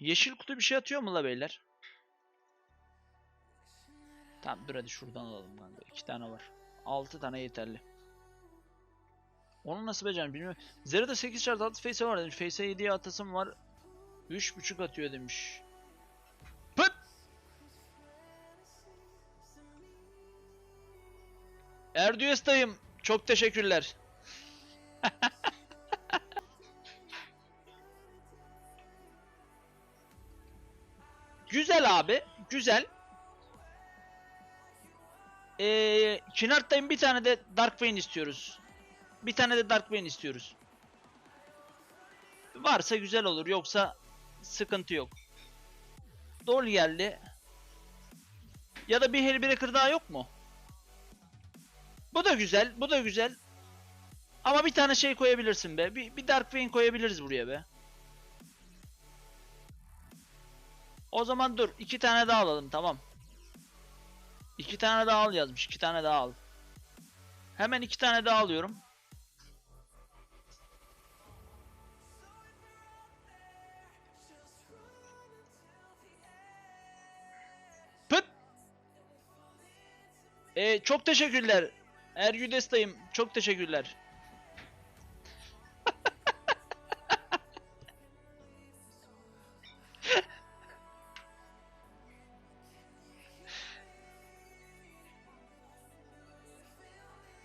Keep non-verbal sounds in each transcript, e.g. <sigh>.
Yeşil kutu bir şey atıyor mu la beyler? Tamam dur hadi şuradan alalım kanka. İki tane var. Altı tane yeterli. Onu nasıl becereceğim bilmiyorum. Zero'da 8 şart 6 face var demiş. Face'e 7'ye atasım var. 3.5 atıyor demiş. Pıt! Erdüyes dayım çok teşekkürler. <laughs> Güzel abi. Güzel. Ee, Kinart'tayım bir tane de Dark Vein istiyoruz. Bir tane de Dark Vein istiyoruz. Varsa güzel olur. Yoksa sıkıntı yok. Dol geldi. Ya da bir Hellbreaker daha yok mu? Bu da güzel. Bu da güzel. Ama bir tane şey koyabilirsin be. Bir, bir Dark koyabiliriz buraya be. O zaman dur. iki tane daha alalım tamam. İki tane daha al yazmış. iki tane daha al. Hemen iki tane daha alıyorum. Pıt! Ee, çok teşekkürler. Ergüdes dayım. Çok teşekkürler.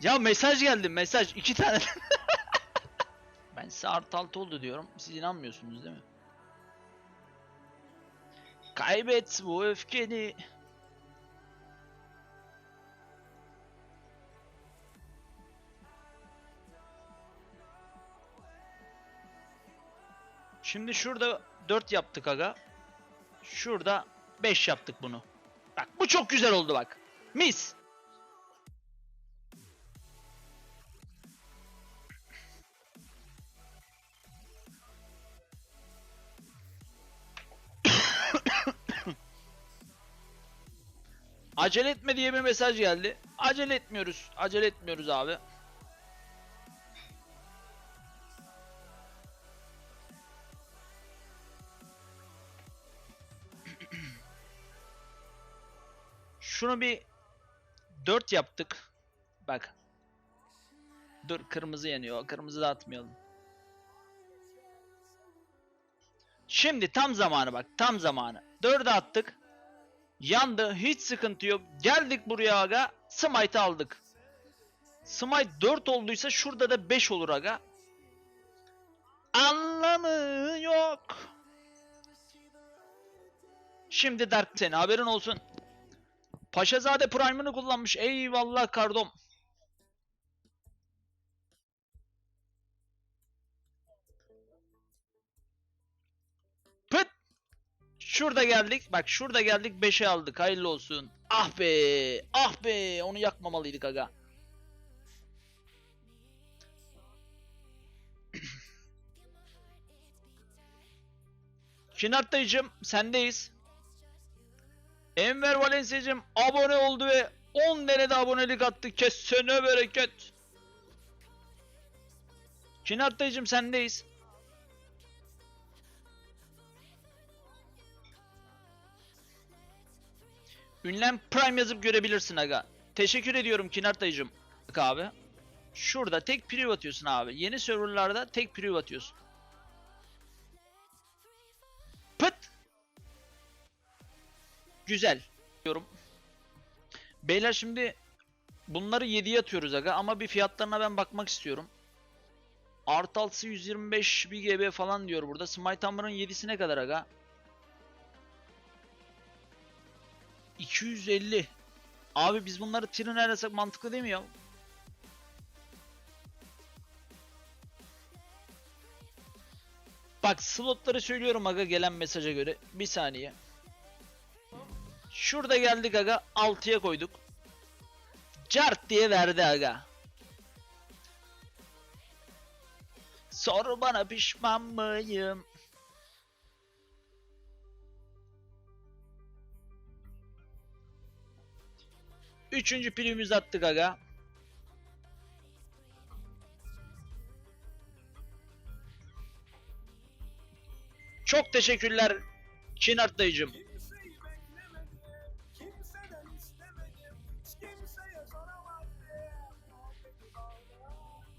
Ya mesaj geldi mesaj. iki tane. <laughs> ben size artı altı oldu diyorum. Siz inanmıyorsunuz değil mi? Kaybet bu öfkeni. Şimdi şurada 4 yaptık aga. Şurada 5 yaptık bunu. Bak bu çok güzel oldu bak. Mis. Acele etme diye bir mesaj geldi. Acele etmiyoruz. Acele etmiyoruz abi. Şunu bir 4 yaptık. Bak. Dur kırmızı yanıyor. Kırmızı da atmayalım. Şimdi tam zamanı bak. Tam zamanı. 4'e attık. Yandı. Hiç sıkıntı yok. Geldik buraya aga. Smite aldık. Smite 4 olduysa şurada da 5 olur aga. Anlamı yok. Şimdi Dark senin haberin olsun. Paşazade Prime'ını kullanmış. Eyvallah kardom. Şurada geldik. Bak şurada geldik 5'e aldık. Hayırlı olsun. Ah be. Ah be. Onu yakmamalıydık aga. Şinart dayıcım sendeyiz. Enver Valencia'cım abone oldu ve 10 tane de abonelik attı. Kesene bereket. Şinart dayıcım sendeyiz. Ünlem Prime yazıp görebilirsin aga. Teşekkür ediyorum Kinart dayıcım. Bak abi. Şurada tek priv atıyorsun abi. Yeni serverlarda tek priv atıyorsun. Pıt. Güzel. Diyorum. Beyler şimdi bunları 7'ye atıyoruz aga ama bir fiyatlarına ben bakmak istiyorum. Art altısı 125 bir GB falan diyor burada. Smite Hammer'ın 7'si ne kadar aga? 250. Abi biz bunları trin arasak mantıklı değil mi ya? Bak slotları söylüyorum aga gelen mesaja göre. Bir saniye. Şurada geldik aga 6'ya koyduk. Cart diye verdi aga. Sor bana pişman mıyım? Üçüncü primimizi attık aga. Çok teşekkürler Çin dayıcım.